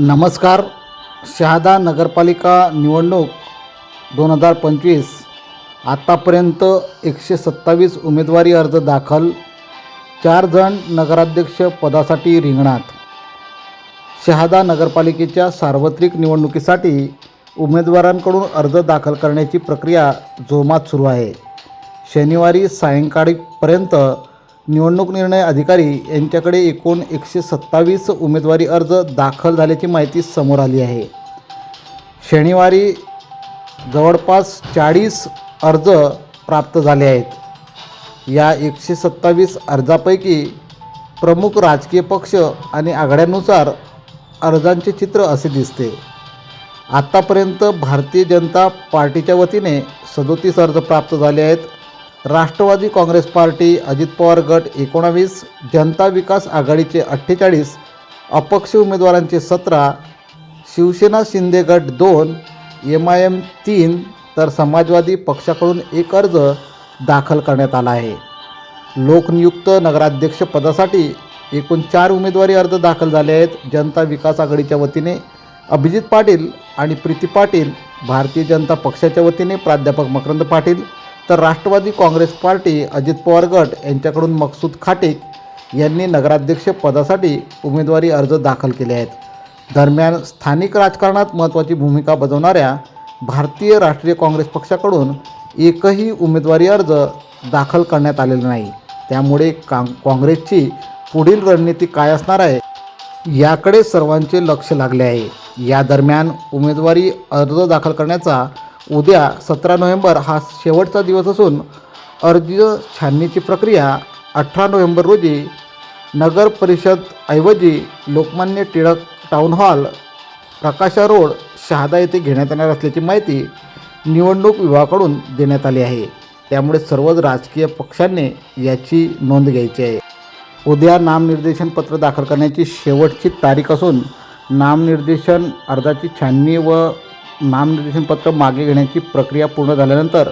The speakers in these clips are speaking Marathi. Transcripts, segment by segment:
नमस्कार. शहादा नगरपालिका निवडणूक दोन हजार पंचवीस. आत्तापर्यंत एकशे सत्तावीस उमेदवारी अर्ज दाखल. चार जण नगराध्यक्ष पदासाठी रिंगणात. शहादा नगरपालिकेच्या सार्वत्रिक निवडणुकीसाठी उमेदवारांकडून अर्ज दाखल करण्याची प्रक्रिया जोमात सुरू आहे. शनिवारी सायंकाळीपर्यंत निवडणूक निर्णय अधिकारी यांच्याकडे एकूण एकशे सत्तावीस उमेदवारी अर्ज दाखल झाल्याची माहिती समोर आली आहे. शनिवारी जवळपास चाळीस अर्ज प्राप्त झाले आहेत. या एकशे सत्तावीस अर्जापैकी प्रमुख राजकीय पक्ष आणि आघाड्यांनुसार अर्जांचे चित्र असे दिसते. आत्तापर्यंत भारतीय जनता पार्टीच्या वतीने सदोतीस अर्ज प्राप्त झाले आहेत. राष्ट्रवादी काँग्रेस पार्टी अजित पवार गट एकोणावीस जनता विकास आघाडीचे अठ्ठेचाळीस अपक्ष उमेदवारांचे सतरा शिवसेना शिंदे गट दोन एम आय एम तीन तर समाजवादी पक्षाकडून एक अर्ज दाखल करण्यात आला आहे. लोकनियुक्त नगराध्यक्ष पदासाठी एकूण चार उमेदवारी अर्ज दाखल झाले आहेत. जनता विकास आघाडीच्या वतीने अभिजित पाटील आणि प्रीती पाटील भारतीय जनता पक्षाच्या वतीने प्राध्यापक मकरंद पाटील तर राष्ट्रवादी काँग्रेस पार्टी अजित पवार गट यांच्याकडून मकसूद खाटेक यांनी नगराध्यक्ष पदासाठी उमेदवारी अर्ज दाखल केले आहेत. दरम्यान स्थानिक राजकारणात महत्त्वाची भूमिका बजावणाऱ्या भारतीय राष्ट्रीय काँग्रेस पक्षाकडून एकही उमेदवारी अर्ज दाखल करण्यात आलेला नाही. त्यामुळे का काँग्रेसची पुढील रणनीती काय असणार आहे याकडे सर्वांचे लक्ष लागले आहे. या दरम्यान उमेदवारी अर्ज दाखल करण्याचा उद्या सतरा नोव्हेंबर हा शेवटचा दिवस असून अर्ज छाननीची प्रक्रिया अठरा नोव्हेंबर रोजी नगर परिषदऐवजी Lokmanya Tilak town hall Prakasha road Shahada येथे घेण्यात येणार असल्याची माहिती निवडणूक विभागाकडून देण्यात आली आहे. त्यामुळे सर्वच राजकीय पक्षांनी याची नोंद घ्यायची आहे. उद्या नामनिर्देशन पत्र दाखल करण्याची शेवटची तारीख असून नामनिर्देशन अर्जाची छाननी व नामनिर्देशनपत्र मागे घेण्याची प्रक्रिया पूर्ण झाल्यानंतर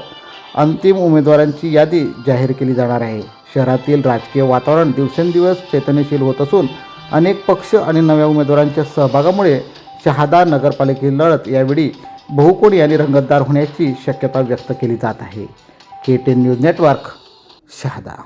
अंतिम उमेदवारांची यादी जाहीर केली जाणार आहे. शहरातील राजकीय वातावरण दिवसेंदिवस चैतन्यशील होत असून अनेक पक्ष आणि नव्या उमेदवारांच्या सहभागामुळे शहादा नगरपालिकेची लढत यावेळी बहुकोणी आणि रंगतदार होण्याची शक्यता व्यक्त केली जात आहे. K ten news network Shahada.